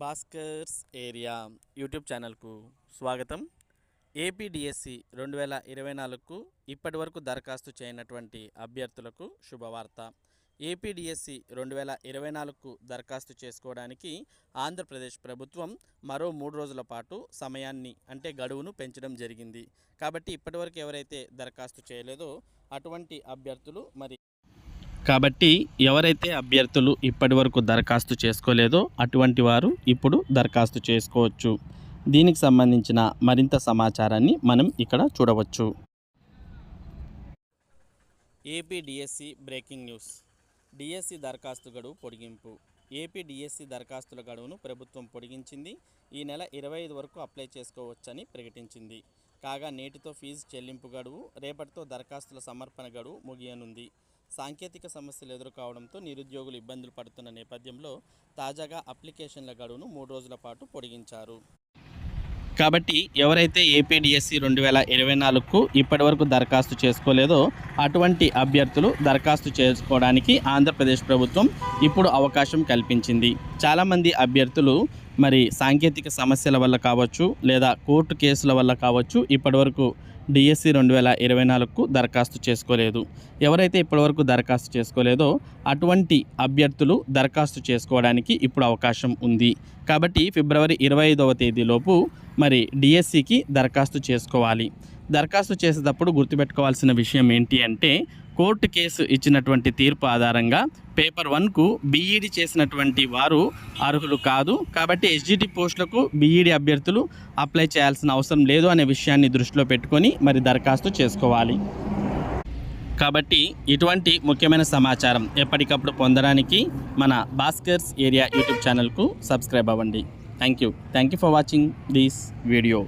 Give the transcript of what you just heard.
Bhaskar's area YouTube ఛానల్కు స్వాగతం. APDSC రెండు వేల ఇరవై నాలుగుకు ఇప్పటి వరకు దరఖాస్తు చేయనటువంటి అభ్యర్థులకు శుభవార్త. ఏపీడిఎస్సి రెండు వేల ఇరవై నాలుగుకు దరఖాస్తు చేసుకోవడానికి ఆంధ్రప్రదేశ్ ప్రభుత్వం మరో మూడు రోజుల పాటు సమయాన్ని అంటే గడువును పెంచడం జరిగింది. కాబట్టి ఇప్పటివరకు ఎవరైతే దరఖాస్తు చేయలేదో అటువంటి అభ్యర్థులు మరి కాబట్టి ఎవరైతే అభ్యర్థులు ఇప్పటివరకు దరఖాస్తు చేసుకోలేదో అటువంటి వారు ఇప్పుడు దరఖాస్తు చేసుకోవచ్చు. దీనికి సంబంధించిన మరింత సమాచారాన్ని మనం ఇక్కడ చూడవచ్చు. AP DSC breaking news. DSC దరఖాస్తు గడువు పొడిగింపు. ఏపీ డిఎస్సి దరఖాస్తుల గడువును ప్రభుత్వం పొడిగించింది. ఈ నెల ఇరవై ఐదు వరకు అప్లై చేసుకోవచ్చని ప్రకటించింది. కాగా నేటితో ఫీజు చెల్లింపు గడువు రేపటితో దరఖాస్తుల సమర్పణ గడువు ముగియనుంది. సాంకేతిక సమస్యలు ఎదుర్కోవడంతో నిరుద్యోగులు ఇబ్బందులు పడుతున్న నేపథ్యంలో తాజాగా అప్లికేషన్ల గడువును మూడు రోజుల పాటు పొడిగించారు. కాబట్టి ఎవరైతే ఏపీడిఎస్సి రెండు వేల ఇరవై నాలుగుకు ఇప్పటివరకు దరఖాస్తు చేసుకోలేదో అటువంటి అభ్యర్థులు దరఖాస్తు చేసుకోవడానికి ఆంధ్రప్రదేశ్ ప్రభుత్వం ఇప్పుడు అవకాశం కల్పించింది. చాలామంది అభ్యర్థులు మరి సాంకేతిక సమస్యల వల్ల కావచ్చు లేదా కోర్టు కేసుల వల్ల కావచ్చు ఇప్పటివరకు డిఎస్సి రెండు వేల ఇరవై నాలుగుకు దరఖాస్తు చేసుకోలేదు. ఎవరైతే ఇప్పటివరకు దరఖాస్తు చేసుకోలేదో అటువంటి అభ్యర్థులు దరఖాస్తు చేసుకోవడానికి ఇప్పుడు అవకాశం ఉంది. కాబట్టి ఫిబ్రవరి ఇరవై ఐదవ తేదీలోపు మరి డిఎస్సికి దరఖాస్తు చేసుకోవాలి. దరఖాస్తు చేసేటప్పుడు గుర్తుపెట్టుకోవాల్సిన విషయం ఏంటి అంటే కోర్టు కేసు ఇచ్చినటువంటి తీర్పు ఆధారంగా పేపర్ వన్కు బీఈడి చేసినటువంటి వారు అర్హులు కాదు. కాబట్టి ఎస్జిటి పోస్టులకు బీఈడి అభ్యర్థులు అప్లై చేయాల్సిన అవసరం లేదు అనే విషయాన్ని దృష్టిలో పెట్టుకొని మరి దరఖాస్తు చేసుకోవాలి. కాబట్టి ఇటువంటి ముఖ్యమైన సమాచారం ఎప్పటికప్పుడు పొందడానికి మన భాస్కర్స్ ఏరియా యూట్యూబ్ ఛానల్కు సబ్స్క్రైబ్ అవ్వండి. Thank you thank you for watching this video.